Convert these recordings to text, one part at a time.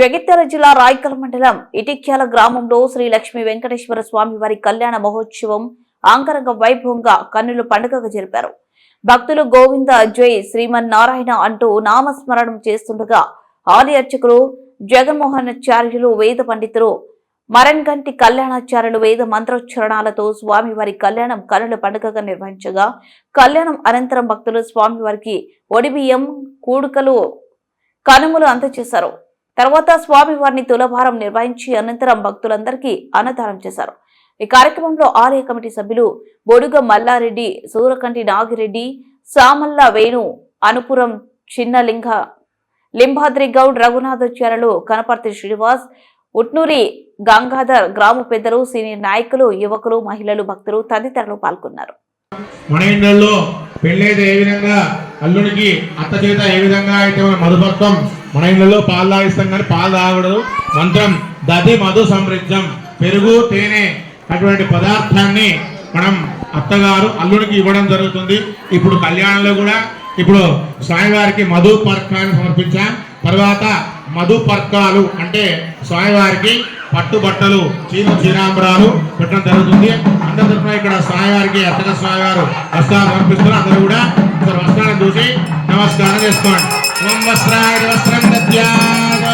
జగిత్యాల జిల్లా రాయకల్ మండలం ఇటిక్యాల గ్రామంలో శ్రీ లక్ష్మీ వెంకటేశ్వర స్వామి వారి కళ్యాణ మహోత్సవం ఆంగరంగ వైభవంగా కన్నుల పండుగగా జరిపారు. భక్తులు గోవింద జై శ్రీమన్నారాయణ అంటూ నామస్మరణం చేస్తుండగా ఆలయ అర్చకులు జగన్మోహనాచార్యులు వేద పండితులు మరణగంటి కళ్యాణాచార్యులు వేద మంత్రోచ్చరణాలతో స్వామివారి కళ్యాణం కనుల పండుగగా నిర్వహించగా కళ్యాణం అనంతరం భక్తులు స్వామివారికి ఒడిబియ్యం కూడుకలు కనుమలు అందజేశారు. తర్వాత స్వామివారిని తులభారం నిర్వహించి అనంతరం భక్తులందరికీ అన్నదానం చేశారు. ఈ కార్యక్రమంలో ఆలయ కమిటీ సభ్యులు బొడుగ మల్లారెడ్డి సూరకంటి నాగిరెడ్డి సామల్ల వేణు అనుపురం చిన్నలింగ లింబాద్రి గౌడ్ రఘునాథాచార్యులు కనపర్తి శ్రీనివాస్ ఉట్నూరి గంగాధర్ గ్రామ పెద్దలు సీనియర్ నాయకులు యువకులు మహిళలు భక్తులు తదితరులు పాల్గొన్నారు. మన ఇండ్లలో పెళ్ళైతే ఏ విధంగా అల్లుడికి అత్త చేత ఏ విధంగా అయితే మన మధుపత్వం మన ఇళ్ళలో పాలు తాగిస్తాం కానీ పాలు తాగకూడదు. మంత్రం దది మధు సమృద్ధం. పెరుగు తేనె అటువంటి పదార్థాన్ని మనం అత్తగారు అల్లుడికి ఇవ్వడం జరుగుతుంది. ఇప్పుడు కళ్యాణంలో కూడా ఇప్పుడు స్వామివారికి మధు పర్కాన్ని సమర్పించాం. తర్వాత మధు పర్కాలు అంటే స్వామివారికి పట్టు బట్టలు చీర చీరాంబరాలు పెట్టడం జరుగుతుంది. అందరి తరఫున ఇక్కడ స్వామివారికి అత్తగ స్వామివారు వస్త్రాలు సమర్పిస్తున్నారు. అందరూ కూడా ఒకసారి వస్త్రాలను చూసి నమస్కారం చేసుకోండి. వస్త్రాయ వస్త్రం దద్యాత్.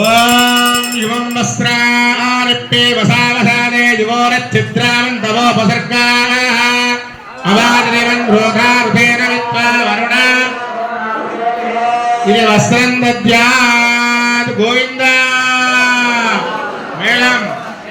ఓం యువం వస్త్రాలిప్తే వసావసాదే విత్వా వరుణ ఇది వస్త్రం దద్యాత్ గోవింద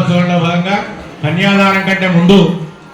స్వామివారికి మహోత్సవంలో భాగంగా కన్యాదానం కంటే ముందు